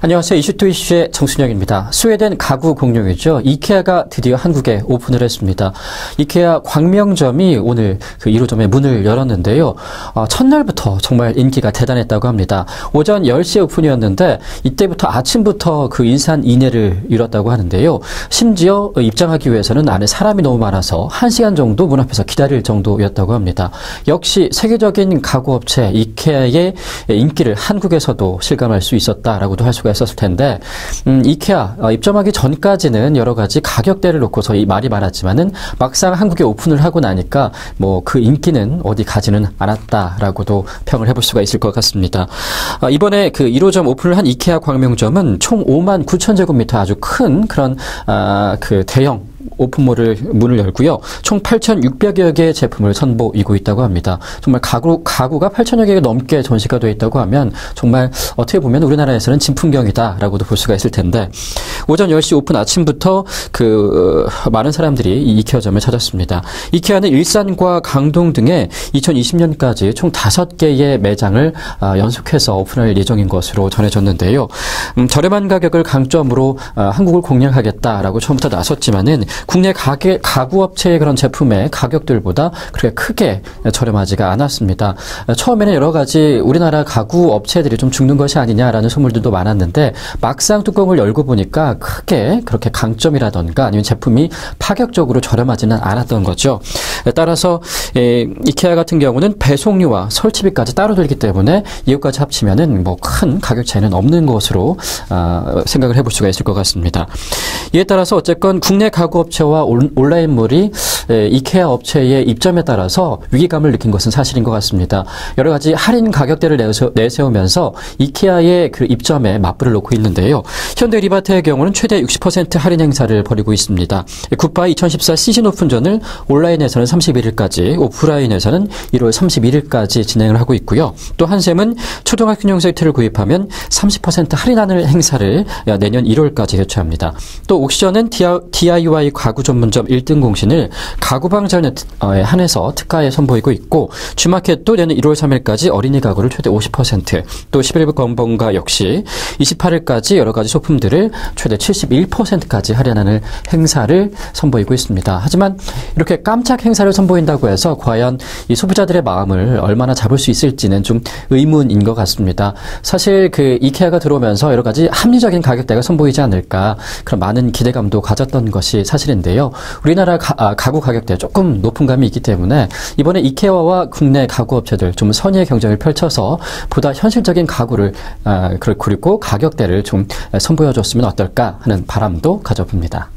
안녕하세요. 이슈투 이슈의 정순영입니다. 스웨덴 가구 공룡이죠. 이케아가 드디어 한국에 오픈을 했습니다. 이케아 광명점이 오늘 그 1호점의 문을 열었는데요. 어, 첫날부터 정말 인기가 대단했다고 합니다. 오전 10시에 오픈이었는데 이때부터 아침부터 그 인산 인해를 이뤘다고 하는데요. 심지어 입장하기 위해서는 안에 사람이 너무 많아서 1시간 정도 문 앞에서 기다릴 정도였다고 합니다. 역시 세계적인 가구 업체 이케아의 인기를 한국에서도 실감할 수 있었다라고도 할 수가 수가 있었을 텐데 음, 이케아 어, 입점하기 전까지는 여러 가지 가격대를 놓고서 이 말이 많았지만은 막상 한국에 오픈을 하고 나니까 뭐 그 인기는 어디 가지는 않았다라고도 평을 해볼 수가 있을 것 같습니다. 어, 이번에 그 1호점 오픈을 한 이케아 광명점은 총 5만 9천 제곱미터 아주 큰 그런 아, 그 대형 오픈몰을 문을 열고요. 총 8,600여 개의 제품을 선보이고 있다고 합니다. 정말 가구 가구가 8천여 개가 넘게 전시가 되어 있다고 하면 정말 어떻게 보면 우리나라에서는 진풍경이다라고도 볼 수가 있을 텐데 오전 10시 오픈 아침부터 그 어, 많은 사람들이 이 이케아점을 찾았습니다. 이케아는 일산과 강동 등에 2020년까지 총 5개의 매장을 아, 연속해서 오픈할 예정인 것으로 전해졌는데요. 음, 저렴한 가격을 강점으로 어, 한국을 공략하겠다라고 처음부터 나섰지만은 국내 가게, 가구업체의 그런 제품의 가격들보다 그렇게 크게 저렴하지가 않았습니다. 처음에는 여러 가지 우리나라 가구 업체들이 좀 죽는 것이 아니냐라는 소문들도 많았는데 막상 뚜껑을 열고 보니까 크게 그렇게 강점이라던가 아니면 제품이 파격적으로 저렴하지는 않았던 거죠. 따라서 이케아 같은 경우는 배송료와 설치비까지 따로 들기 때문에 이것까지 합치면은 뭐 큰 가격 차이는 없는 것으로 아, 생각을 해볼 수가 있을 것 같습니다. 이에 따라서 어쨌건 국내 가구 업체와 온라인몰이 이케아 업체의 입점에 따라서 위기감을 느낀 것은 사실인 것 같습니다. 여러 가지 할인 가격대를 내세우면서 이케아의 그 입점에 맞불을 놓고 있는데요. 현대 리바테의 경우는 최대 60% 할인 행사를 벌이고 있습니다. 굿바이 2014 시즌 오픈전을 온라인에서는 31일까지, 오프라인에서는 1월 31일까지 진행을 하고 있고요. 또 한샘은 초등학교용 세트를 구입하면 30% 할인하는 행사를 내년 1월까지 개최합니다. 또 옥시전은 DIY 가구 전문점 1등 공신을 가구방전에 한해서 특가에 선보이고 있고 주마켓도 내년 1월 3일까지 어린이 가구를 최대 50%또 11부 건봉가 역시 28일까지 여러 가지 소품들을 최대 71%까지 할인하는 행사를 선보이고 있습니다. 하지만 이렇게 깜짝 행사를 선보인다고 해서 과연 이 소비자들의 마음을 얼마나 잡을 수 있을지는 좀 의문인 것 같습니다. 사실 그 이케아가 들어오면서 여러 가지 합리적인 가격대가 선보이지 않을까 그런 많은 기대감도 가졌던 것이 사실 인데요. 우리나라 가, 아, 가구 가격대 조금 높은 감이 있기 때문에 이번에 이케아와 국내 가구 업체들 좀 선의의 경쟁을 펼쳐서 보다 현실적인 가구를 아, 그리고 가격대를 좀 선보여줬으면 어떨까 하는 바람도 가져봅니다.